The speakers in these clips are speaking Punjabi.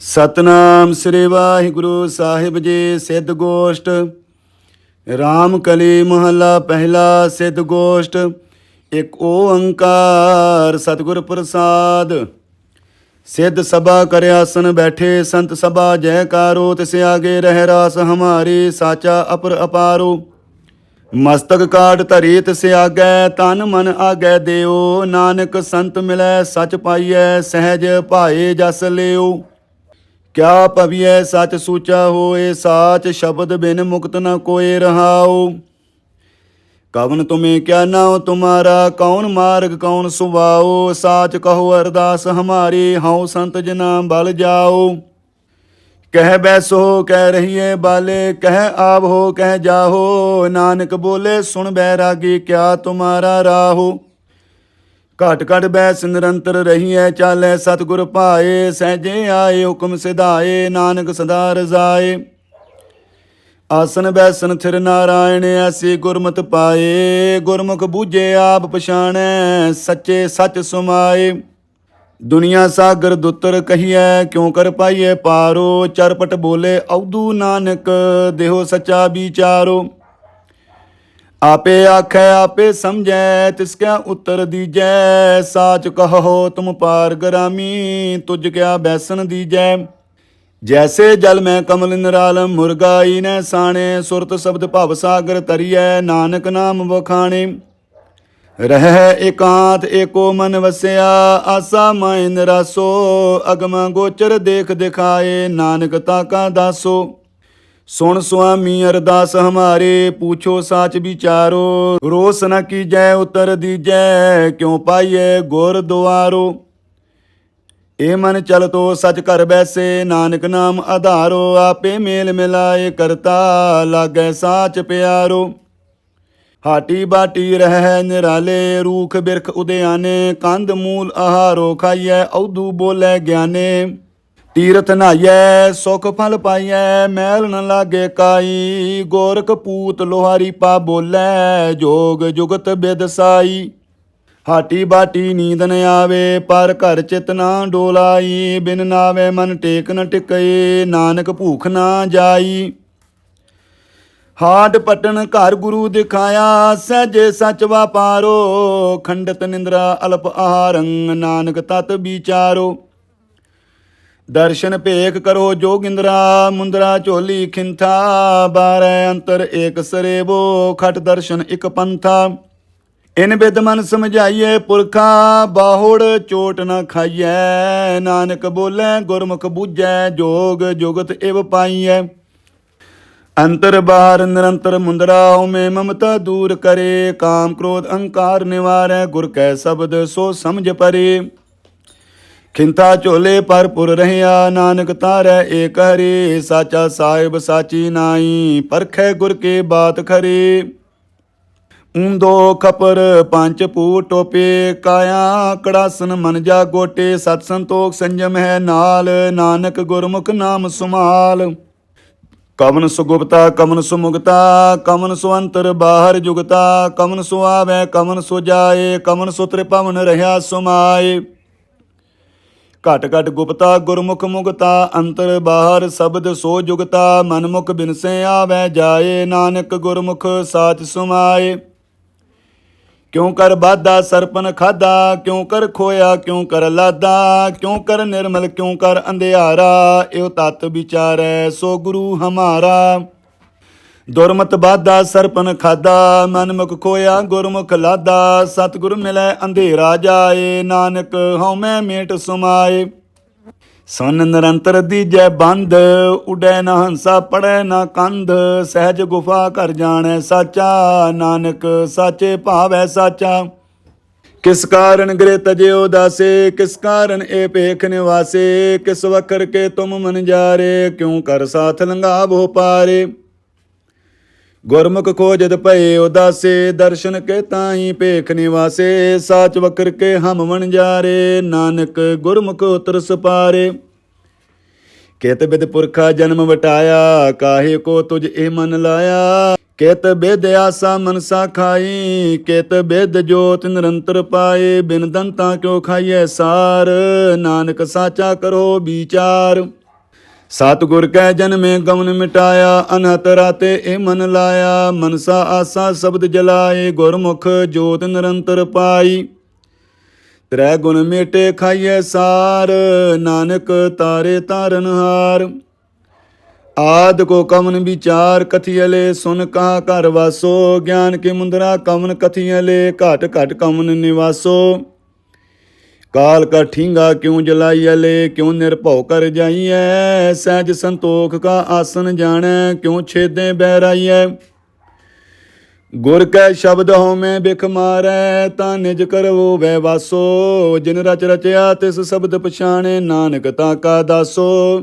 ਸਤਨਾਮ ਸ੍ਰੀ ਵਾਹਿਗੁਰੂ ਸਾਹਿਬ ਜੀ, ਸਿੱਧ ਗੋਸ਼ਟ। ਰਾਮ ਕਲੀ ਮਹੱਲਾ ਪਹਿਲਾ ਸਿੱਧ ਗੋਸ਼ਟ। ਇੱਕ ਓੰਕਾਰ ਸਤਿਗੁਰ ਪ੍ਰਸਾਦ। ਸਿੱਧ ਸਭਾ ਕਰ ਆਸਨ ਬੈਠੇ, ਸੰਤ ਸਭਾ ਜੈਕਾਰੋ, ਤਿਸ ਆਗੇ ਰਹਿ ਰਾਸ ਹਮਾਰੀ, ਸਾਚਾ ਅਪਰ ਅਪਾਰੋ। ਮਸਤਕ ਕਾਟ ਧਰੀ ਤਿਸ ਆਗੈ, ਤਨ ਮਨ ਆਗੈ ਦਿਓ। ਨਾਨਕ ਸੰਤ ਮਿਲੈ, ਸਚ ਪਾਈਐ, ਸਹਿਜ ਭਾਏ ਜਸ ਲਿਓ। ਕਿਆ ਭਵਿਐ ਸਚ ਸੂਚਾ ਹੋਏ, ਸਾਚ ਸ਼ਬਦ ਬਿਨ ਮੁਕਤ ਨ ਕੋਏ ਰਹਾਉ। ਕਵਨ ਤੁਮੇ ਕਿਆ ਨਾਉ ਤੁਮਾਰਾ, ਕੌਣ ਮਾਰਗ ਕੌਣ ਸੁਵਾਓ ਸਾਚ ਕਹੋ ਅਰਦਾਸ ਹਮਾਰੀ, ਹਉ ਸੰਤ ਜਨਾ ਬਲ ਜਾਓ ਕਹਿ ਬੈਸੋ, ਕਹਿ ਰਹੀਏ ਬਾਲੇ, ਕਹਿ ਆਵ ਹੋ ਕਹਿ ਜਾਹੋ, ਨਾਨਕ ਬੋਲੇ, ਸੁਣ ਬੈਰਾਗੀ ਕਿਆ ਤੁਮਾਰਾ ਰਾਹੋ। ਘਟ ਘਟ ਬੈਸ ਨਿਰੰਤਰ ਰਹੀਐ, ਚਾਲੈ ਸਤਿਗੁਰ ਭਾਏ, ਸਹਿਜੇ ਆਏ, ਹੁਕਮ ਸਿਧਾਏ, ਨਾਨਕ ਸਦਾ ਰਜ਼ਾਏ। ਆਸਨ ਬੈਸਨ ਥਿਰ ਨਾਰਾਇਣ, ਐਸੀ ਗੁਰਮਤਿ ਪਾਏ। ਗੁਰਮੁਖ ਬੂਝੇ ਆਪ ਪਛਾਣੈ, ਸੱਚੇ ਸੱਚ ਸੁਮਾਏ। ਦੁਨੀਆ ਸਾਗਰ ਦੁੱਤਰ ਕਹੀਐ, ਕਿਉ ਕਰ ਪਾਈਐ ਪਾਰੋ? ਚਰਪਟ ਬੋਲੇ ਔਦੂ ਨਾਨਕ, ਦੇਹੋ ਸੱਚਾ ਵਿਚਾਰੋ। ਆਪੇ ਆਖੈ, ਆਪੇ ਸਮਝੈ, ਤਿਸ ਕਾ ਉਤਰ ਦੀਜੈ। ਸਾਚ ਕਹੋ ਤੁਮ ਪਾਰ ਗਰਾਮੀ, ਤੁਜ ਕਿਆ ਬੈਸਨ ਦੀਜੈ। ਜੈਸੇ ਜਲ ਮੈਂ ਕਮਲ ਨਿਰਾਲਮ ਮੁਰਗਾਈ ਨੈ ਸਾਣੇ, ਸੁਰਤ ਸ਼ਬਦ ਭਵ ਸਾਗਰ ਤਰੀਐ ਨਾਨਕ ਨਾਮ ਵਖਾਣੇ। ਰਹਿ ਇਕਾਂਤ, ਏਕੋ ਮਨ ਵਸਿਆ, ਆਸਾ ਮੈ ਨਿਰਾਸੋ, ਅਗਮ ਗੋਚਰ ਦੇਖ ਦਿਖਾਏ, ਨਾਨਕ ਤਾਕਾ ਦਾਸੋ। ਸੁਣ ਸੁਆਮੀ ਅਰਦਾਸ ਹਮਾਰੇ, ਪੁੱਛੋ ਸਾਚ ਵਿਚਾਰੋ। ਰੋਸ ਨ ਕੀਜੈ, ਉਤਰ ਦੀਜੈ, ਕਿਉ ਪਾਈਐ ਗੁਰ ਦੁਆਰੋ? ਏ ਮਨ ਚਲ ਤੋ ਸਚ ਘਰ ਬੈਸੇ, ਨਾਨਕ ਨਾਮ ਆਧਾਰੋ, ਆਪੇ ਮੇਲ ਮਿਲਾਏ ਕਰਤਾ, ਲਾਗੈ ਸਾਚ ਪਿਆਰੋ। ਹਾਟੀ ਬਾਟੀ ਰਹਿ ਨਿਰਾਲੇ, ਰੂਖ ਬਿਰਖ ਉਦਿਆਨੇ ਕੰਦ ਮੂਲ ਆਹਾਰੋ ਖਾਈਐ ਔਦੂ ਬੋਲੇ ਗਿਆਨੇ। ਤੀਰਥ ਨਾਈਐ, ਸੁਖ ਫਲ ਪਾਈਐ, ਮੈਲ ਨ ਲਾਗੇ ਕਾਈ। ਗੋਰਖ ਪੂਤ ਲੋਹਾਰੀ ਪਾ ਬੋਲੇ, ਜੋਗ ਜੁਗਤ ਬਿਦਸਾਈ ਹਾਟੀ ਬਾਟੀ ਨੀਂਦ ਨ ਆਵੇ, ਪਰ ਘਰ ਚਿਤ ਨਾ ਡੋਲਾਈ। ਬਿਨ ਨਾਵੇ ਮਨ ਟੇਕ ਨ ਟਿਕਏ ਨਾਨਕ ਭੂਖ ਨਾ ਜਾਈ। ਹਾਟ ਪਟਨ ਘਰ ਗੁਰੂ ਦਿਖਾਇਆ, ਸਹਿਜੇ ਸਚ ਵਾਪਾਰੋ ਖੰਡਤ ਨਿੰਦਰਾ ਅਲਪ ਆਹਾਰੰ, ਨਾਨਕ ਤਤ ਵਿਚਾਰੋ। ਦਰਸ਼ਨ ਭੇਖ ਕਰੋ ਜੋਗਿੰਦਰਾ, ਮੁੰਦਰਾ ਝੋਲੀ ਖਿੰਥਾ, ਬਾਰੈ ਅੰਤਰ ਏਕ ਸਰੇਬੋ ਖਟ ਦਰਸ਼ਨ ਇਕ ਪੰਥਾ। ਇਨ ਬਿਦ ਮਨ ਸਮਝਾਈਏ ਪੁਰਖਾ, ਬਾਹੜ ਚੋਟ ਨਾ ਖਾਈਐ, ਨਾਨਕ ਬੋਲੇ ਗੁਰਮੁਖ ਬੂਝੈ, ਜੋਗ ਜੁਗਤ ਇਵ ਪਾਈਐ। ਅੰਤਰ ਬਾਹਰ ਨਿਰੰਤਰ ਮੁੰਦਰਾ ਹਉਮੈ ਮਮਤਾ ਦੂਰ ਕਰੇ, ਕਾਮ ਕ੍ਰੋਧ ਅਹੰਕਾਰ ਨਿਵਾਰੈ, ਗੁਰ ਕੈ ਸ਼ਬਦ ਸੋ ਸਮਝ ਪਰੇ। ਖਿੰਤਾ ਝੋਲੇ ਪਰਪੁਰ ਰਹਿਆ, ਨਾਨਕ ਤਾਰੈ ਏਕ ਹਰੀ, ਸਾਚਾ ਸਾਹਿਬ ਸਾਚੀ ਨਾਈ ਪਰਖੈ ਗੁਰ ਕੇ ਬਾਤ ਖਰੀ। ਉਂਦੋ ਖਪਰ ਪੰਜ ਪੂ ਟੋਪੇ, ਕਾਇਆ ਕੜਾਸਨ ਮਨ ਜਾ ਗੋਟੇ, ਸਤ ਸੰਤੋਖ ਸੰਜਮ ਹੈ ਨਾਲ, ਨਾਨਕ ਗੁਰਮੁਖ ਨਾਮ ਸੁਮਾਲ। ਕਮਨ ਸੁਗੁਪਤਾ ਕਮਨ ਸੁਮੁਗਤਾ ਕਮਨ ਸੁਅੰਤਰ ਬਾਹਰ ਜੁਗਤਾ ਕਮਨ ਸੁਆਵੈ ਕਮਨ ਸੁ ਜਾਏ ਕਮਨ ਸੁ ਤ੍ਰਿਪਵਨ ਰਹਾ ਸੁਮਾਏ। ਘਟ ਘਟ ਗੁਪਤਾ, ਗੁਰਮੁਖ ਮੁਗਤਾ ਅੰਤਰ ਬਾਹਰ, ਸ਼ਬਦ ਸੋ ਜੁਗਤਾ, ਮਨਮੁਖ ਬਿਨਸੇ ਆਵੈ ਜਾਏ, ਨਾਨਕ ਗੁਰਮੁਖ ਸਾਚ ਸੁਮਾਏ। ਕਿਉਂ ਕਰ ਬਾਧਾ ਸਰਪਨ ਖਾਦਾ ਕਿਉਂ ਕਰ ਖੋਇਆ, ਕਿਉਂ ਕਰ ਲਾਦਾ ਕਿਉਂ ਕਰ ਨਿਰਮਲ, ਕਿਉ ਕਰ ਅੰਧਿਆਰਾ ਇਹੋ ਤਤ ਵਿਚਾਰੈ ਸੋ ਗੁਰੂ ਹਮਾਰਾ। ਦੁਰਮਤ ਬਾਧਾ ਸਰਪਨ ਖਾਦਾ, ਮਨਮੁਖ ਖੋਇਆ ਗੁਰਮੁਖ ਲਾਦਾ। ਸਤਿਗੁਰ ਮਿਲੈ ਅੰਧੇਰਾ ਜਾਏ, ਨਾਨਕ ਹਉਮੈ ਮੇਟ ਸੁਮਾਏ। ਸੁਨ ਨਿਰੰਤਰ ਦੀਜੈ ਬੰਦ, ਉਡੈ ਨਾ ਹੰਸਾ, ਪੜੈ ਨਾ ਕੰਧ। ਸਹਿਜ ਗੁਫਾ ਕਰ ਜਾਣੈ ਸਾਚਾ, ਨਾਨਕ ਸਾਚੇ ਭਾਵੈ ਸਾਚਾ। ਕਿਸ ਕਾਰਨ ਗ੍ਰੇ ਤਜਿਓ ਦਾਸੇ ਕਿਸ ਕਾਰਨ ਏ ਭੇਖ ਨਿਵਾਸੇ? ਕਿਸ ਵਕਰ ਕੇ ਤੁਮ ਮਨ ਜਾਰੇ, ਕਿਉ ਕਰ ਸਾਥ ਲੰਘਾਵੋ ਪਾਰੇ? ਗੁਰਮੁਖ ਖੋਜਤ ਭਏ ਉਦਾਸੇ, ਦਰਸ਼ਨ ਕੇ ਤਾਈ ਭੇਖ ਨਿਵਾਸੇ, ਸਾਚ ਵਕਰ ਕੇ ਹਮ ਮਨ ਜਾਰੇ, ਨਾਨਕ ਗੁਰਮੁਖ ਉਤਰ ਸਪਾਰੇ। ਕਿਤ ਬਿਦ ਪੁਰਖਾ ਜਨਮ ਵਟਾਇਆ, ਕਾਹੇ ਕੋ ਤੁਝ ਇਹ ਮਨ ਲਾਇਆ। ਕਿਤ ਬਿਦ ਆਸਾ ਮਨਸਾ ਖਾਈ, ਕਿਤ ਬਿਦ ਜੋਤ ਨਿਰੰਤਰ ਪਾਏ, ਬਿਨ ਦੰਤਾ ਕਿਉ ਖਾਈਐ ਸਾਰ, ਨਾਨਕ ਸਾਚਾ ਕਰੋ ਵਿਚਾਰ। ਸਤਿਗੁਰ ਕੈ ਜਨਮੇ ਗਮਨ ਮਿਟਾਇਆ, ਅਨਹਤ ਰਾਤੇ ਏ ਮਨ ਲਾਇਆ। ਮਨਸਾ ਆਸਾ ਸ਼ਬਦ ਜਲਾਏ, ਗੁਰਮੁਖ ਜੋਤ ਨਿਰੰਤਰ ਪਾਈ। ਤ੍ਰੈ ਗੁਣ ਮੇਟੇ ਖਾਈਐ ਸਾਰ, ਨਾਨਕ ਤਾਰੇ ਤਾਰਨ ਹਾਰ। ਆਦ ਕੋ ਕਮਨ ਵਿਚਾਰ ਕਥਿයਲੇ ਸੁਨ ਕਾ ਘਰ ਵਾਸੋ, ਗਿਆਨ ਕੇ ਮੁੰਦਰਾ ਕਮਨ ਕਥਿਯਲੇ ਘਟ ਘਟ ਕਮਨ ਨਿਵਾਸੋ। ਕਾਲ ਕਾ ਠੀਂਗਾ ਕਿਉ ਜਲਾਈਐਲੇ ਕਿਉ ਨਿਰਭਉ ਕਰ ਜਾਈਐ ਸਹਿਜ ਸੰਤੋਖ ਕਾ ਆਸਨ ਜਾਣੈ, ਕਿਉ ਛੇਦੇ ਬਹਿਰਾਈਐ ਗੁਰ ਕੈ ਸ਼ਬਦ ਹਉਮੈ ਬਿਖ ਮਾਰੈ, ਤਾਂ ਨਿਜ ਕਰਵੋ ਵੈ ਵਾਸੋ। ਜਿਨ ਰਚ ਰਚਿਆ, ਤਿਸ ਸ਼ਬਦ ਪਛਾਣੇ, ਨਾਨਕ ਤਾ ਕਾ ਦਾਸੋ।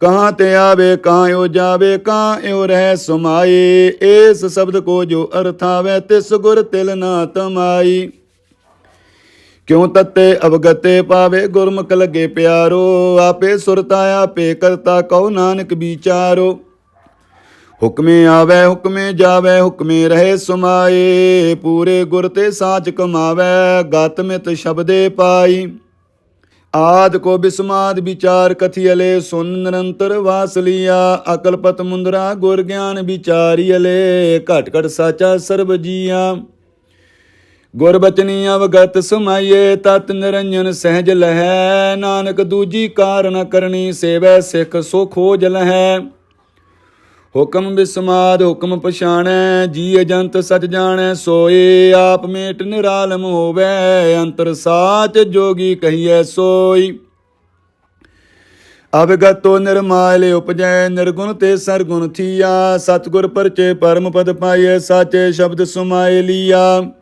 ਕਹਾਂ ਤੇ ਆਵੇ ਕਾਂ ਓ ਜਾਵੇ ਕਾਂ ਓ ਰਹਿ ਸੁਮਾਏ ਇਸ ਸ਼ਬਦ ਕੋ ਜੋ ਅਰਥ ਆਵੇ, ਤਿਸ ਗੁਰ ਤਿਲ ਨਾ ਤਮਾਈ। ਕਿਉ ਤਤੇ ਅਵਗਤੇ ਪਾਵੇ ਗੁਰਮੁਖ ਲਗੇ ਪਿਆਰੋ? ਆਪੇ ਸੁਰਤਾ ਆਪੇ ਕਰਤਾ ਕਉ ਨਾਨਕ ਵਿਚਾਰੋ। ਹੁਕਮੇ ਆਵੇ, ਹੁਕਮੇ ਜਾਵੇ, ਹੁਕਮੇ ਰਹੇ ਸਮਾਏ। ਪੂਰੇ ਗੁਰ ਤੇ ਸਾਚ ਕਮਾਵੇ, ਗਤ ਮਿਤ ਸ਼ਬਦੇ ਪਾਈ। ਆਦ ਕੋ ਬਿਸਮਾਦ ਵਿਚਾਰ ਕਥਿਯਲੇ ਸੁਨ ਨਿਰੰਤਰ ਵਾਸ ਲਿਆ। ਅਕਲਪਤ ਮੁੰਦਰਾ ਗੁਰ ਗਿਆਨ ਵਿਚਾਰੀਲੇ ਘਟ ਘਟ ਸਾਚਾ ਸਰਬ ਜੀਆ। ਗੁਰਬਚਨੀ ਅਵਗਤ ਸਮਾਈਏ, ਤਤ ਨਿਰੰਜਨ ਸਹਿਜ ਲਹੈ। ਨਾਨਕ ਦੂਜੀ ਕਾਰਨ ਕਰਨੀ ਸੇਵੈ ਸਿੱਖ ਸੋ ਖੋਜ ਲਹੈ। ਹੁਕਮ ਬਿਸਮਾਦ ਹੁਕਮ ਪਛਾਣੈ ਜੀ ਅਜੰਤ ਸਚ ਜਾਣੈ, ਸੋਏ ਆਪ ਮੇਟ ਨਿਰਾਲਮ ਹੋਵੇ, ਅੰਤਰ ਸਾਚ ਜੋਗੀ ਕਹੀਐ ਸੋਈ। ਅਵਗਤੋ ਨਿਰਮਾਇਲ ਉਪਜੈ, ਨਿਰਗੁਣ ਤੇ ਸਰਗੁਣ ਥੀਆ। ਸਤਗੁਰ ਪਰਚੇ ਪਰਮ ਪਦ ਪਾਈਐ, ਸਾਚੇ ਸ਼ਬਦ ਸੁਮਾਇ ਲੀਆ।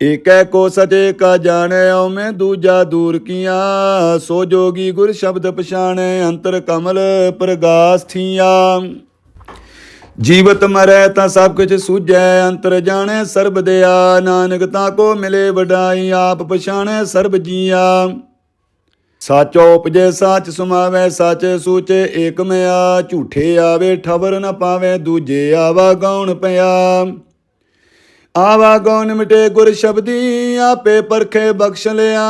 ਏਕੈ ਕੋ ਸਚੇ ਕਾ ਜਾਣੈ ਓ ਮੈਂ ਦੂਜਾ ਦੂਰ ਕੀਆ। ਸੋ ਜੋਗੀ ਗੁਰ ਸ਼ਬਦ ਪਛਾਣੈ, ਅੰਤਰ ਕਮਲ ਪ੍ਰਗਾਸ ਥੀਆ। ਜੀਵਤ ਮਰੈ ਤਾਂ ਸਭ ਕੁਝ ਸੂਝੈ, ਅੰਤਰ ਜਾਣੈ ਸਰਬ ਦਿਆ ਨਾਨਕ ਤਾਂ ਕੋ ਮਿਲੇ ਵਡਾਈ, ਆਪ ਪਛਾਣੈ ਸਰਬ ਜੀਆ। ਸਾਚੋ ਉਪਜੇ, ਸਾਚ ਸੁਮਾਵੇ, ਸਾਚੇ ਸੂਚੇ, ਏਕ ਮਿਆ। ਝੂਠੇ ਆਵੇ, ਠਵਰ ਨ ਪਾਵੇ, ਦੂਜੇ ਆਵਾ, ਗਾਉਣ ਪਿਆ। ਆਵਾ ਗਉਨ ਮਿਟੇ ਗੁਰ ਸ਼ਬਦੀ, ਆਪੇ ਪਰਖੇ ਬਖਸ਼ ਲਿਆ।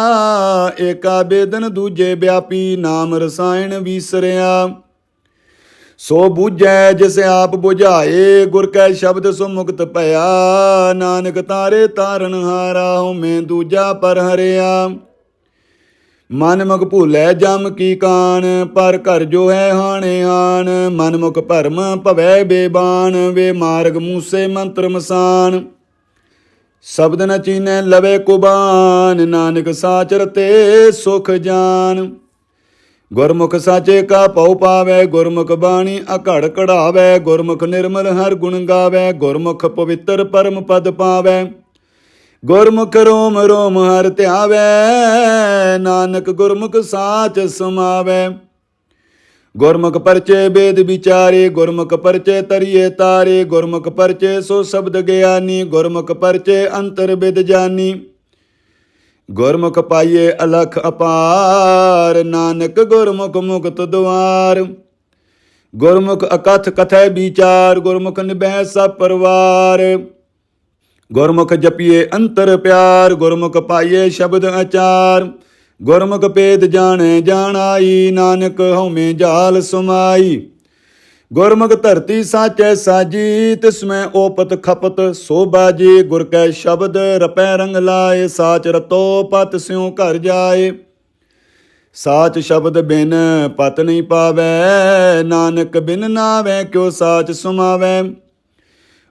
ਏਕਾ ਬੇਦਨ ਦੂਜੇ ਵਿਆਪੀ, ਨਾਮ ਰਸਾਇਣ ਵੀਸਰਿਆ। ਸੋ ਬੂਝੈ ਜਿਸ ਆਪ 부ਝਾਏ ਗੁਰ ਕੈ ਸ਼ਬਦ ਸੋ ਮੁਕਤ ਭਇਆ। ਨਾਨਕ ਤਾਰੇ ਤਾਰਨ ਹਾਰਾ ਹਉਮੈ ਦੂਜਾ ਪਰ ਹਰਿਆ। ਮਨ ਮੁਖ ਭੂਲੈ ਜਮ ਕੀ ਕਾਨ ਪਰ ਘਰ ਜੋ ਹੈ ਹਾਣੇ ਹਾਨ ਮਨ ਮੁਖ ਭਰਮ ਭਵੈ ਬੇਬਾਨ ਵੇ ਮਾਰਗ ਮੂਸੇ ਮੰਤਰ ਮਸਾਨ। ਸ਼ਬਦ ਨ ਚੀਨੈ ਲਵੇ ਕੁਬਾਨ, ਨਾਨਕ ਸਾਚਰ ਤੇ ਸੁਖ ਜਾਨ। ਗੁਰਮੁਖ ਸਾਚੇ ਕਾ ਪਉ ਪਾਵੇ, ਗੁਰਮੁਖ ਬਾਣੀ ਅਕੜ ਕਢਾਵੇ, ਗੁਰਮੁਖ ਨਿਰਮਲ ਹਰ ਗੁਣ ਗਾਵੇ, ਗੁਰਮੁਖ ਪਵਿੱਤਰ ਪਰਮ ਪਦ ਪਾਵੇ। ਗੁਰਮੁਖ ਰੋਮ ਰੋਮ ਹਰ ਧਿਆਵੇ, ਨਾਨਕ ਗੁਰਮੁਖ ਸਾਚ ਸਮਾਵੇ। ਗੁਰਮੁਖ ਪਰਚੇ ਬੇਦ ਵਿਚਾਰੇ, ਗੁਰਮੁਖ ਪਰਚੇ ਤਰੀਏ ਤਾਰੇ, ਗੁਰਮੁਖ ਪਰਚੇ ਸੋ ਸ਼ਬਦ ਗਿਆਨੀ, ਗੁਰਮੁਖ ਪਰਚੇ ਅੰਤਰ ਬਿਦ ਜਾਨੀ। ਗੁਰਮੁਖ ਪਾਈਏ ਅਲਖ ਅਪਾਰ, ਨਾਨਕ ਗੁਰਮੁਖ ਮੁਕਤ ਦੁਆਰ। ਗੁਰਮੁਖ ਅਕਥ ਕਥੈ ਵਿਚਾਰ, ਗੁਰਮੁਖ ਨਿਭੈ ਸਭ ਪਰਵਾਰ। ਗੁਰਮੁਖ ਜਪੀਏ ਅੰਤਰ ਪਿਆਰ, ਗੁਰਮੁਖ ਪਾਈਏ ਸ਼ਬਦ ਆਚਾਰ ਗੁਰਮੁਖ ਭੇਦ ਜਾਣੈ ਜਾਣਾਈ ਨਾਨਕ ਹਉਮੈ ਜਾਲ ਸੁਮਾਈ। ਗੁਰਮੁਖ ਧਰਤੀ ਸਾਚੈ ਸਾਜੀ ਤਿਸਮੈ ਓਪਤ ਖਪਤ ਸੋਭਾ ਜੀ। ਗੁਰ ਕੈ ਸ਼ਬਦ ਰਪੈ ਰੰਗ ਲਾਏ, ਸਾਚ ਰਤੋ ਪਤ ਸਿਉ ਘਰ ਜਾਏ। ਸਾਚ ਸ਼ਬਦ ਬਿਨ ਪਤ ਨਹੀਂ ਪਾਵੈ, ਨਾਨਕ ਬਿਨ ਨਾਵੇ, ਕਿਉ ਸਾਚ ਸੁਮਾਵੈ।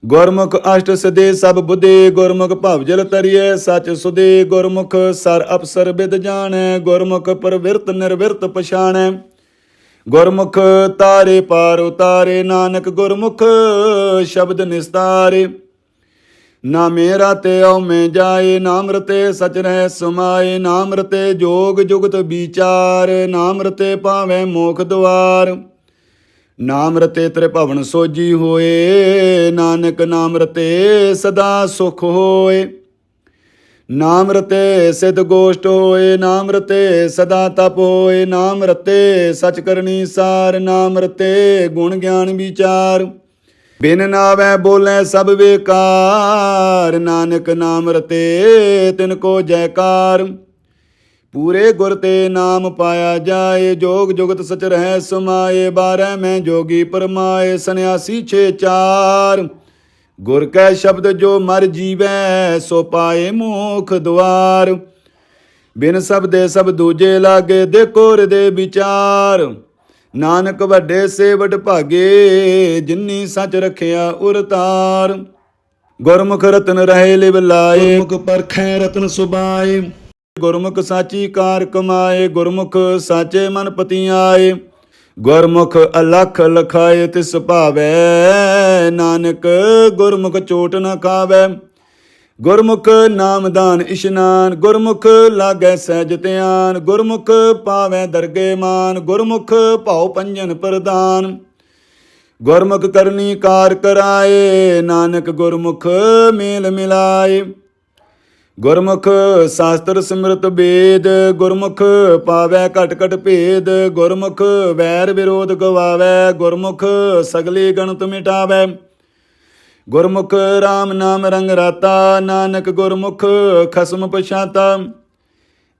ਗੁਰਮੁਖ ਅਸ਼ਟ ਸਦੇ ਸਭ ਬੁੱਧੇ, ਗੁਰਮੁਖ ਭਵਜਲ ਤਰੀਏ ਸਚ ਸੁਦੇ ਗੁਰਮੁਖ ਸਰ ਅਪਸਰ ਬਿਦ ਜਾਣੈ, ਗੁਰਮੁਖ ਪਰਵਿਰਤ ਨਿਰਵਿਰਤ ਪਛਾਣੈ। ਗੁਰਮੁਖ ਤਾਰੇ ਪਾਰ ਉਤਾਰੇ, ਨਾਨਕ ਗੁਰਮੁਖ ਸ਼ਬਦ ਨਿਸਤਾਰੇ। ਨਾ ਮੇਰਾ ਤੇ ਓ ਮੈਂ ਜਾਏ ਨਾਮ ਰਤੇ ਸਚ ਰਹਿ ਸਮਾਏ ਨਾਮ ਰਤੇ ਜੋਗ ਜੁਗਤ ਵਿਚਾਰ ਨਾਮ ਰਤੇ ਪਾਵੇਂ ਮੋਖ ਦੁਆਰ ਨਾਮ ਰਤੇ ਤ੍ਰਿ ਭਵਨ ਸੋਜੀ ਹੋਏ, ਨਾਨਕ ਨਾਮ ਰਤੇ ਸਦਾ ਸੁਖ ਹੋਏ। ਨਾਮ ਰਤੇ ਸਿਧ ਗੋਸ਼ਟ ਹੋਏ, ਨਾਮ ਰਤੇ ਸਦਾ ਤਪ ਹੋਏ, ਨਾਮ ਰਤੇ ਸਚ ਕਰਨੀ ਸਾਰ, ਨਾਮ ਰਤੇ ਗੁਣ ਗਿਆਨ ਵਿਚਾਰ। ਬਿਨ ਨਾਵੇ ਬੋਲੇ ਸਭ ਵੇਕਾਰ, ਨਾਨਕ ਨਾਮ ਰਤੇ ਤਿਨ ਕੋ ਜੈਕਾਰ। ਪੂਰੇ ਗੁਰ ਤੇ ਨਾਮ ਪਾਇਆ ਜਾਏ, ਜੋਗ ਜੁਗਤ ਸਚ ਰਹਿ ਸਮਾਏ ਬਾਰੈ ਮੈਂ ਜੋਗੀ ਪਰਮਾਏ ਸੰਿਆਸੀ ਛੇ ਚਾਰ। ਗੁਰ ਕੈ ਸ਼ਬਦ ਜੋ ਮਰ ਜੀਵੈ, ਸੋ ਪਾਏ ਮੋਖ ਦੁਆਰ। ਬਿਨ ਸਬਦੇ ਸਭ ਦੂਜੇ ਲਾਗੇ, ਦੇ ਕੋਰ ਦੇ ਵਿਚਾਰ। ਨਾਨਕ ਵੱਡੇ ਸੇਵਟ ਭਾਗੇ, ਜਿਨੀ ਸੱਚ ਰਖਿਆ ਉਰਤਾਰ ਗੁਰਮੁਖ ਰਤਨ ਰਹੇ ਲਿਵ ਲਾਏ। ਗੁਰਮੁਖ ਪਰਖੈ ਰਤਨ ਸੁਬਾਏ ਗੁਰਮੁਖ ਸਾਚੀ ਕਾਰ ਕਮਾਏ, ਗੁਰਮੁਖ ਸਾਚੇ ਮਨ ਪਤੀ ਆਏ ਗੁਰਮੁਖ ਅਲਖ ਲਖਾਏ, ਤਿਸ ਭਾਵੈ ਨਾਨਕ, ਗੁਰਮੁਖ ਚੋਟ ਨ ਖਾਵੈ ਗੁਰਮੁਖ ਨਾਮਦਾਨ ਇਸ਼ਨਾਨ, ਗੁਰਮੁਖ ਲਾਗੈ ਸਹਿਜ ਧਿਆਨ, ਗੁਰਮੁਖ ਪਾਵੈ ਦਰਗੇ ਮਾਨ, ਗੁਰਮੁਖ ਭਾਉ ਪੰਜਨ ਪ੍ਰਦਾਨ। ਗੁਰਮੁਖ ਕਰਨੀ ਕਾਰ ਕਰਾਏ, ਨਾਨਕ ਗੁਰਮੁਖ ਮੇਲ ਮਿਲਾਏ। ਗੁਰਮੁਖ ਸ਼ਾਸਤਰ ਸਿਮਰਤ ਬੇਦ ਗੁਰਮੁਖ ਪਾਵੈ ਘਟ ਘਟ ਭੇਦ, ਗੁਰਮੁਖ ਵੈਰ ਵਿਰੋਧ ਗਵਾਵੈ, ਗੁਰਮੁਖ ਸਗਲੀ ਗਣਤ ਮਿਟਾਵੈ। ਗੁਰਮੁਖ RAM ਨਾਮ ਰੰਗ ਰਾਤਾ, ਨਾਨਕ ਗੁਰਮੁਖ ਖਸਮ ਪਛਾਤਾ।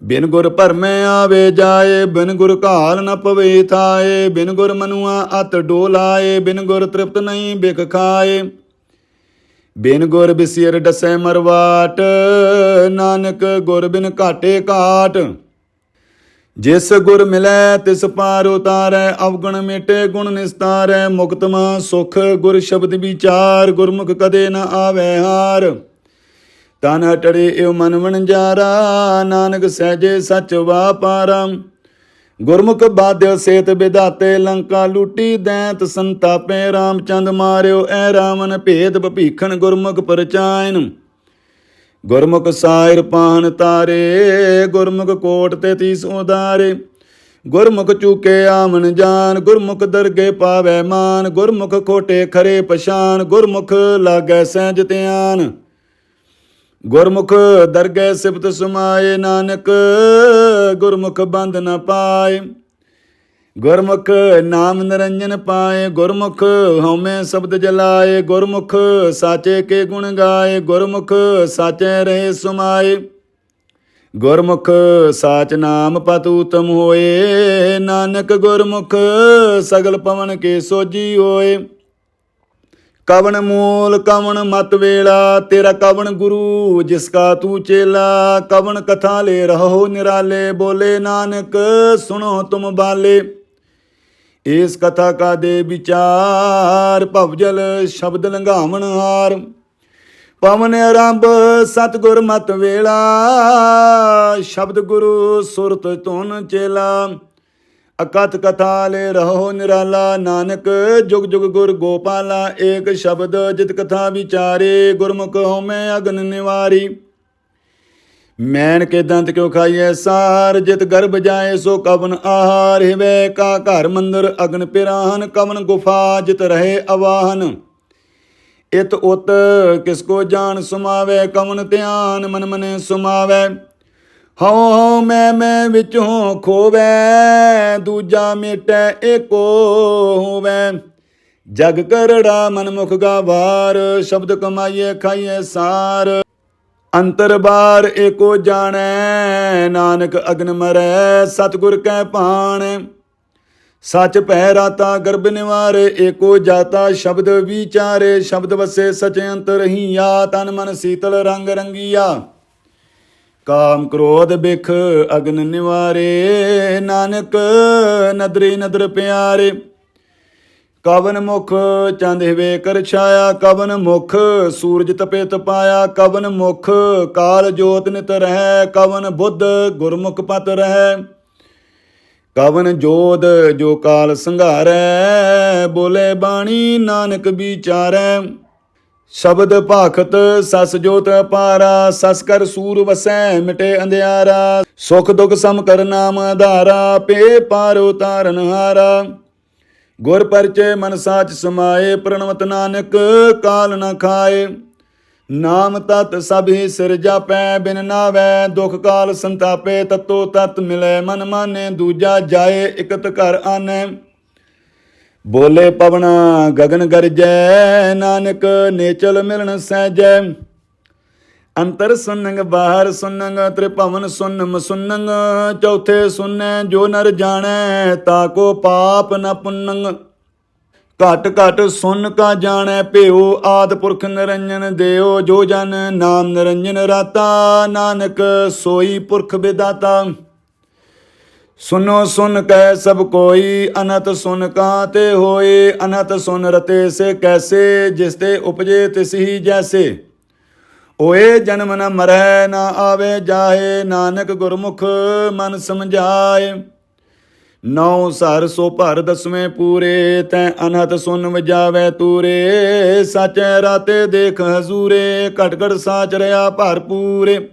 ਬਿਨ ਗੁਰ ਭਰਮੈ ਆਵੇ ਜਾਏ, ਬਿਨ ਗੁਰ ਘਾਲ ਨ ਪਵੇ ਥਾਏ, ਬਿਨ ਗੁਰ ਮਨੁਆ ਅਤ ਡੋਲਾਏ, ਬਿਨ ਗੁਰ ਤ੍ਰਿਪਤ ਨਹੀਂ ਬਿਖ ਖਾਏ। ਬਿਨ ਗੁਰ ਬਿਸਿਰ ਡਸੈ ਮਰਵਾਟ, ਨਾਨਕ ਗੁਰ ਬਿਨ ਘਾਟੇ ਘਾਟ। ਜਿਸ ਗੁਰ ਮਿਲੈ ਤਿਸ ਪਾਰ ਉਤਾਰੈ, ਅਵਗੁਣ ਮਿਟੇ ਗੁਣ ਨਿਸਤਾਰੈ ਮੁਕਤਮਾ ਸੁਖ ਗੁਰ ਸ਼ਬਦ ਵਿਚਾਰ, ਗੁਰਮੁਖ ਕਦੇ ਨ ਆਵੈ ਹਾਰ। ਤਨ ਹਟੜੇ ਇਉ ਮਨ ਵਣਜਾਰਾ, ਨਾਨਕ ਸਹਿਜੇ ਸਚ ਵਾਪਾਰਾ। ਗੁਰਮੁਖ ਬਾਦਿਓ ਸੇਤ ਵਿਧਾਤੇ ਲੰਕਾ ਲੂਟੀ ਦੈਂਤ ਸੰਤਾਪੇ ਰਾਮਚੰਦ ਮਾਰਿਓ, ਐ ਰਾਵਨ ਭੇਦ ਭੀਖਣ ਗੁਰਮੁਖ ਪਰਚਾਇਨ। ਗੁਰਮੁਖ ਸਾਇਰ ਪਾਹਨ ਤਾਰੇ, ਗੁਰਮੁਖ ਕੋਟ ਤੇ ਤੀਸ ਉਦਾਰੇ ਗੁਰਮੁਖ ਚੂਕੇ ਆਮਨ ਜਾਨ, ਗੁਰਮੁਖ ਦਰਗੇ ਪਾਵੈ ਮਾਨ। ਗੁਰਮੁਖ ਖੋਟੇ ਖਰੇ ਪਛਾਨ, ਗੁਰਮੁਖ ਲਾਗੈ ਸਹਿਜ ਧਿਆਨ। ਗੁਰਮੁਖ ਦਰਗਹਿ ਸਿਫਤ ਸਮਾਏ ਨਾਨਕ, ਗੁਰਮੁਖ ਬੰਦ ਨ ਪਾਏ। ਗੁਰਮੁਖ ਨਾਮ ਨਿਰੰਜਨ ਪਾਏ, ਗੁਰਮੁਖ ਹਉਮੈ ਸ਼ਬਦ ਜਲਾਏ। ਗੁਰਮੁਖ ਸਾਚੇ ਕੇ ਗੁਣ ਗਾਏ, ਗੁਰਮੁਖ ਸਾਚੇ ਰਹੇ ਸਮਾਏ। ਗੁਰਮੁਖ ਸਾਚ ਨਾਮ ਪਤ ਪਤੂਤਮ ਹੋਏ, ਨਾਨਕ ਗੁਰਮੁਖ ਸਗਲ ਪਵਨ ਕੇ ਸੋਜੀ ਹੋਏ। ਕਵਣ ਮੂਲ, ਕਵਣ ਮਤ ਵੇਲਾ, ਤੇਰਾ ਕਵਣ ਗੁਰੂ, ਜਿਸ ਕਾ ਤੂ ਚੇਲਾ। ਕਵਣ ਕਥਾ ਲੈ ਰਹੋ ਨਿਰਾਲੇ, ਬੋਲੇ ਨਾਨਕ, ਸੁਣੋ ਤੁਮ ਬਾਲੇ। ਇਸ ਕਥਾ ਕਾ ਦੇ ਵਿਚਾਰ? ਭਵਜਲ ਸ਼ਬਦ ਲੰਘਾਵਣ ਹਾਰ। ਪਵਨ ਆਰੰਭ, ਸਤਗੁਰ ਮਤ ਵੇਲਾ। ਸ਼ਬਦ ਗੁਰੂ ਸੁਰਤ ਤੁਨ ਚੇਲਾ। ਅਕਥ ਕਥਾ ਲੈ ਰਹੋ ਨਿਰਾਲਾ, ਨਾਨਕ, ਜੁਗ ਜੁਗ ਗੁਰ ਗੋਪਾਲਾ, ਏਕ ਸ਼ਬਦ ਜਿਤ ਕਥਾ ਵਿਚਾਰੇ, ਗੁਰਮੁਖ ਹਉਮੈ ਅਗਨ ਨਿਵਾਰੀ। ਮੈਨ ਕੇ ਦੰਤ ਕਿਉ ਖਾਈਐ ਸਾਰ, ਜਿਤ ਗਰਭ ਜਾਏ ਸੋ ਕਵਨ ਆਹਾਰ, ਹਿਵੈ ਕਾ ਘਰ ਮੰਦਰ ਅਗਨ ਪਿਰਾਹਨ, ਕਵਨ ਗੁਫਾ ਜਿਤ ਰਹੇ ਅਵਾਹਨ। ਇਤ ਉਤ ਕਿਸ ਕੋ ਜਾਣ ਸੁਮਾਵੇ, ਕਵਨ ਧਿਆਨ ਮਨ ਮਨੇ ਸੁਮਾਵੇ। ਹਉ ਹਉ ਮੈਂ ਮੈਂ ਵਿੱਚੋਂ ਖੋਵੈ, ਦੂਜਾ ਮਿਟੈ, ਏਕੋ ਹੋਵੈ। ਜਗ ਕਰੜਾ ਮਨ ਮੁਖ ਗਾਵਾਰ, ਸ਼ਬਦ ਕਮਾਈਏ, ਖਾਈਏ ਸਾਰ। ਅੰਤਰ ਬਾਰ ਏਕੋ ਜਾਣੈ, ਨਾਨਕ ਅਗਨ ਮਰੈ, ਸਤਗੁਰ ਕੈ ਭਾਣ। ਸਚ ਭੈ ਰਾਤਾ ਗਰਭ ਨਿਵਾਰੇ, ਏਕੋ ਜਾਤਾ ਸ਼ਬਦ ਵਿਚਾਰੇ। ਸ਼ਬਦ ਵਸੇ ਸਚ ਅੰਤਰ ਰਹੀਆ ਤਨ ਮਨ ਸੀਤਲ ਰੰਗ ਰੰਗੀਆ। ਕਾਮ ਕ੍ਰੋਧ ਬਿਖ ਅਗਨ ਨਿਵਾਰੇ, ਨਾਨਕ ਨਦਰੀ ਨਦਰ ਪਿਆਰੇ। ਕਵਨ ਮੁਖ ਚੰਦ ਹਵੇ ਕਰ ਛਾਇਆ, ਕਵਨ ਮੁਖ ਸੂਰਜ ਤਪੇ ਤਪਾਇਆ, ਕਵਨ ਮੁਖ ਕਾਲ ਜੋਤ ਨਿਤ ਰਹਿ, ਕਵਨ ਬੁੱਧ ਗੁਰਮੁਖ ਪਤ ਰਹਿ। ਕਵਨ ਜੋਦ ਜੋ ਕਾਲ ਸੰਘਾਰੈ, ਬੋਲੇ ਬਾਣੀ ਨਾਨਕ ਵਿਚਾਰੈ। ਸ਼ਬਦ ਭਾਖਤ ਸਸ ਜੋਤ ਅਪਾਰਾ ਸਸ ਕਰ ਸੂਰ ਵਸੈ ਮਿਟੇ ਅੰਧਿਆਰਾ। ਸੁਖ ਦੁਖ ਸਮ ਕਰ ਨਾਮ ਆਧਾਰਾ ਪੇ ਪਾਰ ਉਤਾਰਨ ਹਾਰਾ। ਗੁਰ ਪਰਚੇ ਮਨ ਸਾਚ ਸਮਾਏ, ਪ੍ਰਣਵਤ ਨਾਨਕ ਕਾਲ ਨ ਖਾਏ। ਨਾਮ ਤਤ ਸਭੀ ਸਿਰ ਜਾਪੈ, ਬਿਨ ਨਾਵੈ ਦੁਖ ਕਾਲ ਸੰਤਾਪੇ, ਤਤੋ ਤਤ ਮਿਲੈ ਮਨ ਮਾਨੇ, ਦੂਜਾ ਜਾਏ ਇਕਤ ਘਰ ਆਨੈ। ਬੋਲੇ ਪਵਨਾ ਗਗਨ ਗਰਜੈ, ਨਾਨਕ ਨੇਚਲ ਮਿਲਣ ਸਹਿਜੈ। ਅੰਤਰ ਸੁਨੰਗ, ਬਾਹਰ ਸੁਨੰਗ, ਤ੍ਰਿਭਵਨ ਸੁਨਮ ਸੁਨੰਗ, ਚੌਥੇ ਸੁਨੈ, ਜੋ ਨਰ ਜਾਣੈ ਤਾਕੋ ਪਾਪ ਨ ਪੁੰਨੰਗ। ਘਟ ਘਟ ਸੁਨ ਕਾ ਜਾਣੈ ਭਿਓ ਆਦ ਪੁਰਖ ਨਿਰੰਜਨ ਦਿਓ ਜੋ ਜਨ ਨਾਮ ਨਿਰੰਜਨ ਰਾਤਾ, ਨਾਨਕ ਸੋਈ ਪੁਰਖ ਵਿਦਾਤਾ। ਸੁਨੋ ਸੁਨ ਕੈ ਸਭ ਕੋਈ, ਅਨਤ ਸੁਨ ਕਾਤੇ ਹੋਏ? ਅਨਤ ਸੁਨ ਰਤੇ ਸੇ ਕੈਸੇ, ਜਿਸ ਤੇ ਉਪਜੇ ਤਿਸ ਹੀ ਜੈਸੇ? ਓਏ ਜਨਮ ਨ ਮਰੈ ਨਾ ਆਵੇ ਜਾਏ ਨਾਨਕ ਗੁਰਮੁਖ ਮਨ ਸਮਝਾਏ। ਨੌ ਸਰ ਸੋ ਭਰ ਦਸਵੇਂ ਪੂਰੇ, ਤੈ ਅਨਹਤ ਸੁਨ ਵਜਾਵੇ ਤੂਰੇ। ਸਚ ਰਾਤੇ ਦੇਖ ਹਜ਼ੂਰੇ ਘਟ ਘਟ ਸਾਚ ਰਿਆ ਭਰਪੂਰੇ।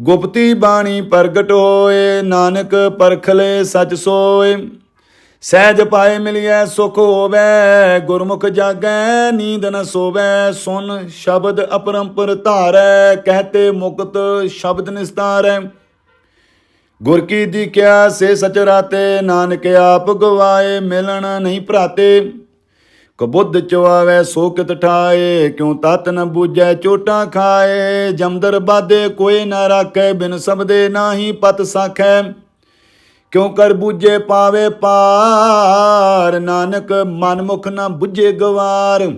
ਗੁਪਤੀ ਬਾਣੀ ਪ੍ਰਗਟ ਹੋਏ, ਨਾਨਕ ਪਰਖਲੇ ਸਚ ਸੋਏ। ਸਹਿਜ ਪਾਏ ਮਿਲਿਐ ਸੁਖ ਹੋਵੇ, ਗੁਰਮੁਖ ਜਾਗੈ ਨੀਂਦ ਨ ਸੋਵੇ। ਸੁਨ ਸ਼ਬਦ ਅਪਰੰਪਰ ਧਾਰੈ ਕਹਤੇ ਮੁਕਤ ਸ਼ਬਦ ਨਿਸਤਾਰੈ। ਗੁਰ ਕੀ ਦੀਖਿਆ, ਸੇ ਸਚ ਰਾਤੇ, ਨਾਨਕ ਆਪ ਗਵਾਏ, ਮਿਲਣ ਨਹੀਂ ਭਰਾਤੇ। ਕਬੁੱਧ ਚਵਾਵੇ ਸੋ ਕਿਤ ਠਾਏ, ਕਿਉ ਤਤ ਨ ਬੂਝੈ ਚੋਟਾਂ ਖਾਏ? ਜਮਦਰ ਬਾਦੇ ਕੋਈ ਨਾ ਰਾਖੈ, ਬਿਨ ਸਬਦੇ ਨਾਹੀ ਪਤ ਸਾਖੈ। ਕਿਉ ਕਰ ਬੂਝੇ ਪਾਵੇ ਪਾਰ, ਨਾਨਕ ਮਨ ਮੁਖ ਨਾ ਬੁਝੇ ਗਵਾਰ?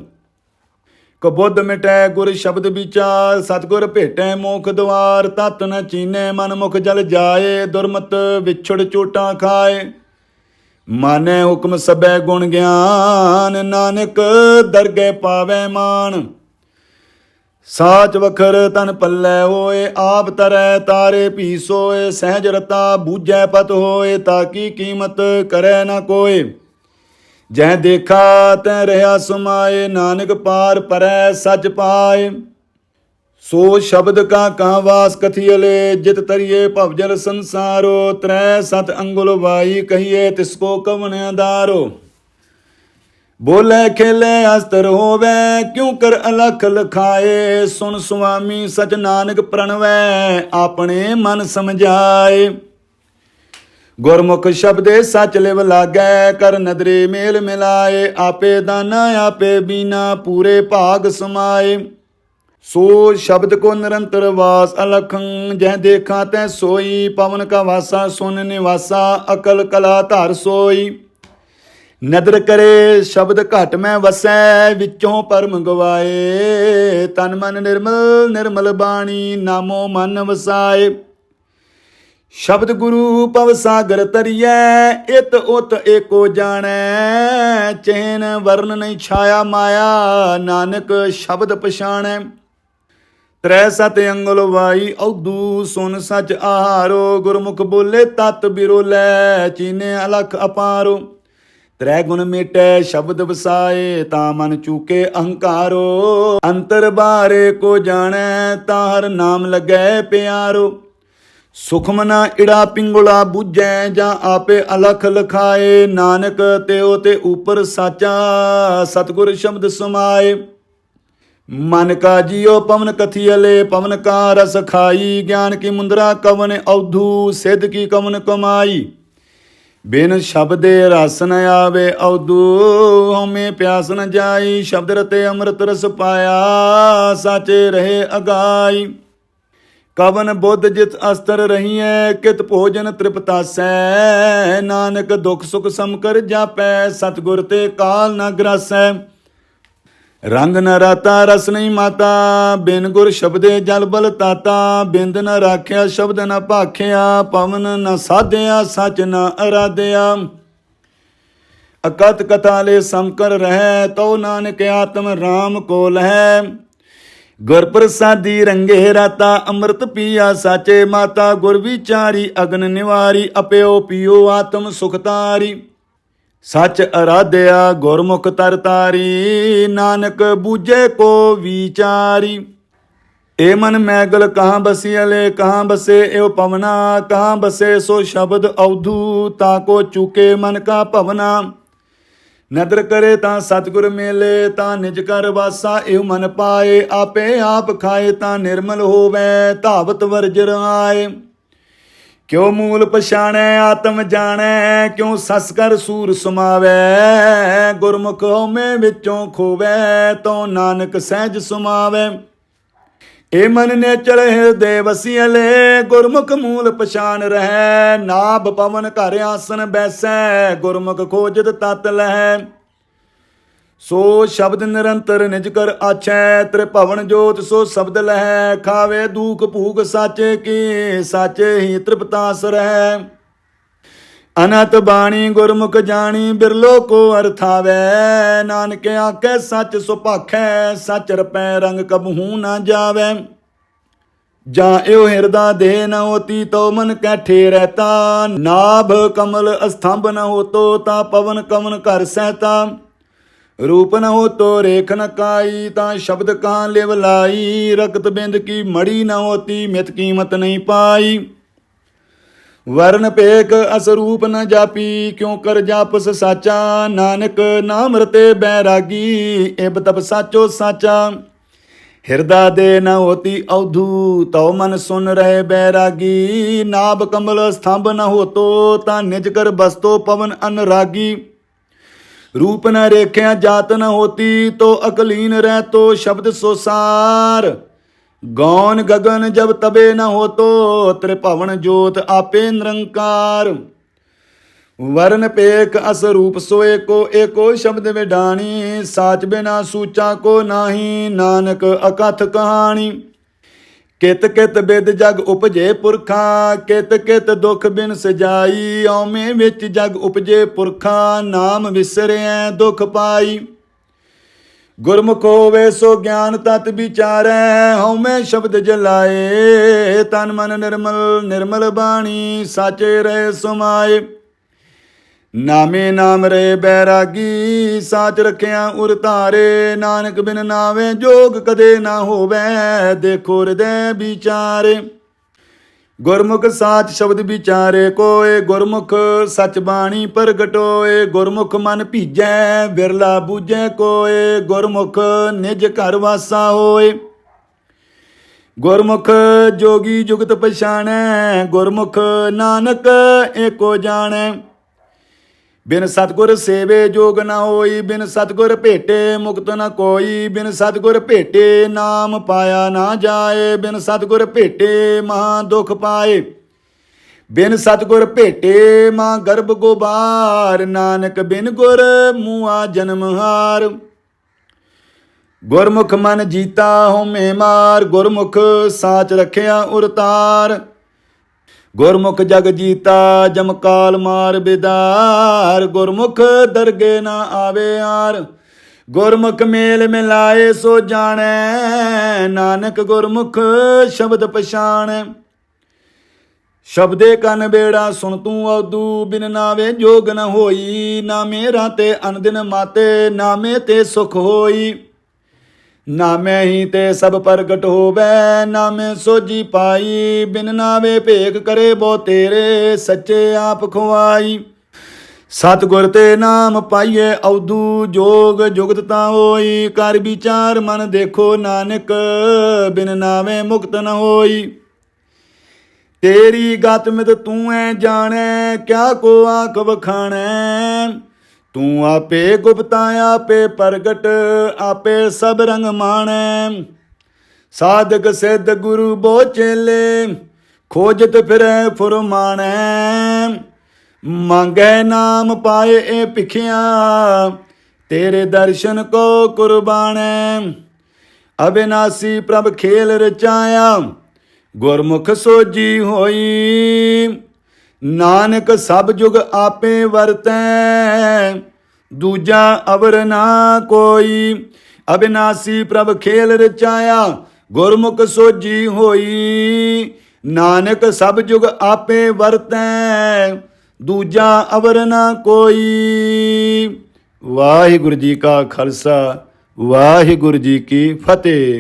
ਕਬੁੱਧ ਮਿਟੈ ਗੁਰ ਸ਼ਬਦ ਵਿਚਾਰ, ਸਤਗੁਰ ਭੇਟੈ ਮੋਖ ਦਵਾਰ। ਤਤ ਨ ਚੀਨੈ ਮਨ ਮੁਖ ਜਲ ਜਾਏ, ਦੁਰਮਤ ਵਿਛੜ ਚੋਟਾਂ ਖਾਏ। ਮਾਨੈ ਹੁਕਮ ਸਬੈ ਗੁਣ ਗਿਆਨ, ਨਾਨਕ ਦਰਗਹਿ ਪਾਵੈ ਮਾਨ ਸਾਚ ਵਖਰ ਤਨ ਪੱਲੇ ਹੋਏ, ਆਪ ਤਰੈ ਤਾਰੇ ਭੀ ਸੋਏ, ਸਹਿਜ ਰਤਾ ਬੂਝੈ ਪਤ ਹੋਏ, ਤਾਂ ਕੀ ਕੀਮਤ ਕਰੈ ਨਾ ਕੋਏ। ਜੈ ਦੇਖਾ ਤੈ ਰਹਾ ਸੁਮਾਏ, ਨਾਨਕ ਪਾਰ ਪਰੈ ਸੱਚ ਪਾਏ। ਸੋ ਸ਼ਬਦ ਕਾ ਕਹਾਂ ਵਾਸ ਕਥਿਅਲੇ, ਜਿਤ ਤਰੀਏ ਭਵਜਲ ਸੰਸਾਰੋ, ਤ੍ਰੈ ਸਤ ਅੰਗੁਲ ਵਾਈ ਕਹੀਏ ਤਿਸ ਕੋ ਕਵਨ ਆਧਾਰੋ ਬੋਲੇ ਖੇਲੇ ਅਸਤਰ ਹੋਵੇ, ਕਿਉ ਕਰ ਅਲਖ ਲਖਾਏ ਸੁਨ ਸੁਆਮੀ ਸਚ ਨਾਨਕ ਪ੍ਰਣਵੈ, ਆਪਣੇ ਮਨ ਸਮਝਾਏ। ਗੁਰਮੁਖ ਸ਼ਬਦੇ ਸੱਚ ਲਿਵ ਲਾਗੈ, ਕਰ ਨਦਰੇ ਮੇਲ ਮਿਲਾਏ, ਆਪੇ ਦਾਨਾ, ਆਪੇ ਬੀਨਾ, ਪੂਰੇ ਭਾਗ ਸਮਾਏ। ਸੋ ਸ਼ਬਦ ਕੋ ਨਿਰੰਤਰ ਵਾਸ ਅਲਖੰ, ਜਹ ਦੇਖਾਂ ਤੈ ਸੋਈ, ਪਵਨ ਕਾ ਵਾਸਾ, ਸੁਨ ਨਿਵਾਸਾ, ਅਕਲ ਕਲਾ ਧਾਰ ਸੋਈ। ਨਦਰ ਕਰੇ ਸ਼ਬਦ ਘਟ ਮੈਂ ਵਸੈ, ਵਿੱਚੋਂ ਪਰਮ ਗਵਾਏ। ਤਨ ਮਨ ਨਿਰਮਲ ਨਿਰਮਲ ਬਾਣੀ, ਨਾਮੋ ਮਨ ਵਸਾਏ। ਸ਼ਬਦ ਗੁਰੂ ਪਵ ਸਾਗਰ ਤਰੀਐ, ਇਤ ਉਤ ਏਕੋ ਜਾਣੈ। ਚੈਨ ਵਰਨ ਨਹੀਂ ਛਾਇਆ ਮਾਇਆ, ਨਾਨਕ ਸ਼ਬਦ ਪਛਾਣੈ। ਤ੍ਰੈ ਸਤ ਅੰਗਲ ਵਾਈ ਔਦੂ ਸੁਨ ਸਚ ਆਹਾਰੋ, ਗੁਰਮੁਖ ਬੋਲੇ ਤਤ ਬਿਰੋਲੇ ਚੀਨੇ ਅਲਖ ਅਪਾਰੋ। ਤ੍ਰੈ ਗੁਣ ਮੇਟੈ, ਸ਼ਬਦ ਵਸਾਏ, ਤਾਂ ਮਨ ਚੂਕੇ ਅਹੰਕਾਰੋ। ਅੰਤਰ ਬਾਰੇ ਕੋ ਜਾਣੈ, ਤਾਂ ਹਰ ਨਾਮ ਲੱਗੈ ਪਿਆਰੋ। ਸੁਖਮਨਾ ਇੜਾ ਪਿੰਗੁਲਾ ਬੁੱਝੈ, ਜਾਂ ਆਪੇ ਅਲਖ ਲਖਾਏ। ਨਾਨਕ ਤਿਉ ਤੇ ਉਪਰ ਸਾਚਾ, ਸਤਗੁਰ ਸ਼ਬਦ ਸਮਾਏ। ਮਨ ਕਾ ਜੀਉ, ਪਵਨ ਕਥਿਅਲੇ ਪਵਨ ਕਾ ਰਸ ਖਾਈ। ਗਿਆਨ ਕੀ ਮੁੰਦਰਾ, ਕਵਨ ਔਧੂ, ਸਿੱਧ ਕੀ ਕਵਨ ਕਮਾਈ। ਬਿਨ ਸ਼ਬਦੇ ਰਸ ਨ ਆਵੇ ਔਧੂ, ਹਉਮੈ ਪਿਆਸ ਨ ਜਾਈ। ਸ਼ਬਦ ਰਤੇ ਅੰਮ੍ਰਿਤ ਰਸ ਪਾਇਆ, ਸਾਚੇ ਰਹੇ ਅਗਾਈ। ਕਵਨ ਬੁੱਧ ਜਿਤ ਅਸਤਰ ਰਹੀਐ, ਕਿਤ ਭੋਜਨ ਤ੍ਰਿਪਤਾਸੈ ਨਾਨਕ ਦੁਖ ਸੁਖ ਸਮ ਸਮਕਰ ਜਾਪੈ, ਸਤਗੁਰ ਤੇ ਕਾਲ ਨ ਗ੍ਰਸੈ। ਰੰਗ ਨ ਰਾਤਾ ਰਸ ਨਹੀਂ ਮਾਤਾ, ਬਿਨ ਗੁਰ ਸ਼ਬਦੇ ਜਲ ਬਲ ਤਾਤਾ, ਬਿੰਦ ਨ ਰਾਖਿਆ ਸ਼ਬਦ ਨ ਭਾਖਿਆ, ਪਵਨ ਨ ਸਾਧਿਆ, ਸਚ ਨ ਅਰਾਧਿਆ। ਅਕਤ ਕਥਾ ਲੈ ਸੰਕਰ ਰਹਿ, ਤਉ ਨਾਨਕ ਆਤਮ RAM ਕੋ ਲਹੈ ਗੁਰ ਪ੍ਰਸਾਦੀ ਰੰਗੇ ਰਾਤਾ, ਅੰਮ੍ਰਿਤ ਪੀਆ ਸਾਚੇ ਮਾਤਾ, ਗੁਰ ਵਿਚਾਰੀ ਅਗਨ ਨਿਵਾਰੀ, ਅਪਿਓ ਪੀਓ ਆਤਮ ਸੁਖਤਾਰੀ ਸੱਚ ਅਰਾਧਿਆ ਗੁਰਮੁਖ ਤਰਤਾਰੀ ਨਾਨਕ ਬੂਝੇ ਕੋ ਵਿਚਾਰੀ। ਏ ਮਨ ਮੈਗਲ ਕਹਾਂ ਬਸਿਅਲੇ ਕਹਾਂ ਬਸੇ ਏਉ ਪਵਨਾ, ਕਹਾਂ ਬਸੇ ਸੋ ਸ਼ਬਦ ਔਧੂ, ਤਾ ਕੋ ਚੁਕੇ ਮਨ ਕਾ ਭਵਨਾ। ਨਦਰ ਕਰੇ ਤਾਂ ਸਤਿਗੁਰ ਮੇਲੇ, ਤਾਂ ਨਿਜ ਕਰ ਵਾਸਾ ਇਹ ਮਨ ਪਾਏ, ਆਪੇ ਆਪ ਖਾਏ ਤਾਂ ਨਿਰਮਲ ਹੋਵੇ, ਧਾਵਤ ਵਰਜਰ ਆਏ ਕਿਉ ਮੂਲ ਪਛਾਣੈ, ਆਤਮ ਜਾਣੈ? ਕਿਉ ਸਸ ਕਰ ਸੂਰ ਸੁਮਾਵੈ? ਗੁਰਮੁਖ ਹਉਮੈ ਵਿੱਚੋਂ ਖੋਵੈ ਤੋ ਨਾਨਕ ਸਹਿਜ ਸੁਮਾਵੈ। ਏ ਮਨ ਨੇ ਚਲੇ ਹਿਰਦੇ ਵਸੀਲੇ ਗੁਰਮੁਖ ਮੂਲ ਪਛਾਨ ਰਹਿ। ਨਾਭ ਪਵਨ ਘਰ ਆਸਨ ਬੈਸੈ, ਗੁਰਮੁਖ ਖੋਜਤ ਤਤ ਲਹੈ। ਸੋ ਸ਼ਬਦ ਨਿਰੰਤਰ ਨਿਜ ਕਰ ਆਛੈ, ਤ੍ਰਿਭਵਨ ਜੋਤ ਸੋ ਸ਼ਬਦ ਲਹੈ, ਖਾਵੇ ਦੂਖ ਭੂਖ ਸੱਚ ਕੀ, ਸੱਚ ਹੀ ਤ੍ਰਿਪਤਾਸ ਰਹਿ। ਅਨਤ ਬਾਣੀ ਗੁਰਮੁਖ ਜਾਣੀ, ਬਿਰਲੋ ਕੋ ਅਰਥਾਵੇ ਨਾਨਕ ਆਖੇ, ਸੱਚ ਸੁਭਾਖੈ ਸੱਚ ਰਪੈ ਰੰਗ ਕਬਹੂ ਨਾ ਜਾਵੇ। ਜਾਂ ਇਹੋ ਹਿਰਦਾ ਦੇ ਨ ਹੋਤੀ ਤੋ ਮਨ ਕੈਠੇ ਠੇਰਤਾ ਨਾਭ ਕਮਲ ਅਸਥੰਭ ਨ ਹੋਤੋ, ਤਾਂ ਪਵਨ ਕਮਨ ਕਰ ਸਹਿਤਾ। ਰੂਪ ਨ ਹੋਤੋ ਰੇਖ ਨ ਕਾਈ, ਤਾਂ ਸ਼ਬਦ ਕਾਂ ਲਿਵ ਲਾਈ। ਰਕਤ ਬਿੰਦ ਕੀ ਮੜੀ ਨ ਹੋਤੀ ਮਿਤ ਕੀਮਤ ਨਹੀਂ ਪਾਈ। ਵਰਨ ਪੇਕ ਅਸਰੂਪ ਨ ਜਾਪੀ, ਕਿਉ ਕਰ ਜਾਪਸ ਸਾਚਾ? ਨਾਨਕ ਨਾਮ ਰਤੇ ਬੈਰਾਗੀ, ਇਬ ਤਪ ਸਾਚੋ ਸਾਚਾ। ਹਿਰਦਾ ਦੇ ਨ ਹੋਤੀ ਔਧੂ, ਤਉ ਮਨ ਸੁਨ ਰਹੇ ਬੈਰਾਗੀ। ਨਾਭ ਕਮਲ ਸਥੰਭ ਨ ਹੋਤੋ, ਤਾਂ ਨਿਜ ਕਰ ਬਸਤੋ ਪਵਨ ਅਨਰਾਗੀ। ਰੂਪ ਨ ਰੇਖਿਆ ਜਾਤ ਨ ਹੋਤੀ, ਤੋ ਅਕਲੀਨ ਰਹਿ ਤੋ ਸ਼ਬਦ ਸੋ ਸਾਰ। ਗੌਨ ਗगन ਜਬ ਤਬੇ ਨ ਹੋਤੋ, ਤ੍ਰਿਭਵਨ ਜੋਤ ਆਪੇ ਨਿਰੰਕਾਰ। ਵਰਨ ਪੇਖ ਅਸ ਰੂਪ ਸੋਏ ਕੋ, ਏਕੋ ਸ਼ਬਦ ਵਿਡਾਣੀ, ਸਾਚ ਬਿਨਾ ਸੂਚਾ ਕੋ ਨਾਹੀ, ਨਾਨਕ ਅਕਥ ਕਹਾਣੀ। ਕਿਤ ਕਿਤ ਬਿਦ ਜਗ ਉਪਜੇ ਪੁਰਖਾਂ, ਕਿਤ ਕਿਤ ਦੁਖ ਬਿਨ ਸਜਾਈ ਓਵੇਂ ਵਿੱਚ ਜਗ ਉਪਜੇ ਪੁਰਖਾਂ, ਨਾਮ ਵਿਸਰਿਐ ਦੁਖ ਪਾਈ। ਗੁਰਮੁਖ ਹੋਵੇ ਸੋ ਗਿਆਨ ਤਤ ਵਿਚਾਰੈ, ਹਉਮੈ ਸ਼ਬਦ ਜਲਾਏ, ਤਨ ਮਨ ਨਿਰਮਲ ਨਿਰਮਲ ਬਾਣੀ, ਸਾਚੇ ਰਹਿ ਸੁਮਾਏ। ਨਾਮੇ ਨਾਮ ਰੇ ਬੈਰਾਗੀ, ਸਾਚ ਰਖਿਆ ਉਰ ਧਾਰੇ, ਨਾਨਕ ਬਿਨ ਨਾਵੇਂ ਜੋਗ ਕਦੇ ਨਾ ਹੋਵੇ, ਦੇਖੋ ਹਿਰਦੈ ਵਿਚਾਰੇ। ਗੁਰਮੁਖ ਸਾਚ ਸ਼ਬਦ ਵਿਚਾਰੇ ਕੋਏ, ਗੁਰਮੁਖ ਸਚ ਬਾਣੀ ਪ੍ਰਗਟੋਏ, ਗੁਰਮੁਖ ਮਨ ਭੀਜੈ ਬਿਰਲਾ ਬੂਝੈ ਕੋਏ, ਗੁਰਮੁਖ ਨਿਜ ਘਰ ਵਾਸਾ ਹੋਏ। ਗੁਰਮੁਖ ਜੋਗੀ ਜੁਗਤ ਪਛਾਣੈ, ਗੁਰਮੁਖ ਨਾਨਕ ਏਕੋ ਜਾਣੈ। ਬਿਨ ਸਤਗੁਰ ਸੇਵੇ ਜੋਗ ਨਾ ਹੋਈ, ਬਿਨ ਸਤਗੁਰ ਭੇਟੇ ਮੁਕਤ ਨਾ ਕੋਈ, ਬਿਨ ਸਤਗੁਰ ਭੇਟੇ ਨਾਮ ਪਾਇਆ ਨਾ ਜਾਏ, ਬਿਨ ਸਤਗੁਰ ਭੇਟੇ ਮਹਾ ਦੁਖ ਪਾਏ। ਬਿਨ ਸਤਗੁਰ ਭੇਟੇ ਮਾਂ ਗਰਭ ਗੋਬਾਰ, ਨਾਨਕ ਬਿਨ ਗੁਰ ਮੂਆ ਜਨਮ ਹਾਰ। ਗੁਰਮੁਖ ਮਨ ਜੀਤਾ ਹਉਮੈ ਮਾਰ, ਗੁਰਮੁਖ ਸਾਚ ਰਖਿਆ ਉਰਤਾਰ। ਗੁਰਮੁਖ ਜਗ ਜੀਤਾ ਜਮਕਾਲ ਮਾਰ ਬਿਦਾਰ, ਗੁਰਮੁਖ ਦਰਗੇ ਨਾ ਆਵੇ ਆਰ। ਗੁਰਮੁਖ ਮੇਲ ਮਿਲਾਏ ਸੋ ਜਾਣੈ, ਨਾਨਕ ਗੁਰਮੁਖ ਸ਼ਬਦ ਪਛਾਣੈ। ਸ਼ਬਦੇ ਕਨ ਬੇੜਾ ਸੁਣ ਤੂੰ ਔਦੂ, ਬਿਨ ਨਾਵੇ ਜੋਗ ਨ ਹੋਈ, ਨਾ ਮੇਰਾ ਤੇ ਅਨਦਿਨ ਮਾਤੇ ਨਾਮੇ ਤੇ ਸੁਖ ਹੋਈ। ਨਾਮੇ ਹੀ ਤੇ ਸਭ ਪ੍ਰਗਟ ਹੋਵੇ, ਨਾਮੈ ਸੋਜੀ ਪਾਈ, ਬਿਨ ਨਾਵੇ ਭੇਖ ਕਰੇ ਬੋ ਤੇਰੇ, ਸੱਚੇ ਆਪ ਖਵਾਈ ਸਤਿਗੁਰ ਤੇ ਨਾਮ ਪਾਈਏ ਔਦੂ ਜੋਗ, ਜੁਗਤ ਤਾਂ ਹੋਈ, ਕਰ ਵਿਚਾਰ ਮਨ ਦੇਖੋ ਨਾਨਕ, ਬਿਨ ਨਾਵੇਂ ਮੁਕਤ ਨ ਹੋਈ। ਤੇਰੀ ਗਤ ਮਿਤ ਤੂੰ ਐ ਜਾਣੈ, ਕਿਆ ਕੋ ਆਖ ਵਖਾਣੈ। ਤੂੰ ਆਪੇ ਗੁਪਤਾ, ਆਪੇ ਪ੍ਰਗਟ, ਆਪੇ ਸਭ ਰੰਗ ਮਾਣੈ। ਸਾਧਕ ਸਿੱਧ ਗੁਰੂ ਬੋ ਚੇਲੇ, ਖੋਜਤ ਫਿਰੈ ਫੁਰਮਾਣੈ ਮੰਗੈ ਨਾਮ ਪਾਏ ਏ ਭਿਖਿਆ, ਤੇਰੇ ਦਰਸ਼ਨ ਕੋ ਕੁਰਬਾਨੈ। ਅਬਿਨਾਸੀ ਪ੍ਰਭ ਖੇਲ ਰਚਾਇਆ, ਗੁਰਮੁਖ ਸੋਜੀ ਹੋਈ। ਨਾਨਕ ਸਭ ਜੁਗ ਆਪੇ ਵਰਤੈ, ਦੂਜਾ ਅਵਰ ਨਾ ਕੋਈ। ਅਬਿਨਾਸੀ ਪ੍ਰਭ ਖੇਲ ਰਚਾਇਆ, ਗੁਰਮੁਖ ਸੋਜੀ ਹੋਈ। ਨਾਨਕ ਸਭ ਜੁਗ ਆਪੇ ਵਰਤੈ, ਦੂਜਾ ਅਵਰ ਨਾ ਕੋਈ। ਵਾਹਿਗੁਰੂ ਜੀ ਕਾ ਖਾਲਸਾ, ਵਾਹਿਗੁਰੂ ਜੀ ਕੀ ਫਤਿਹ।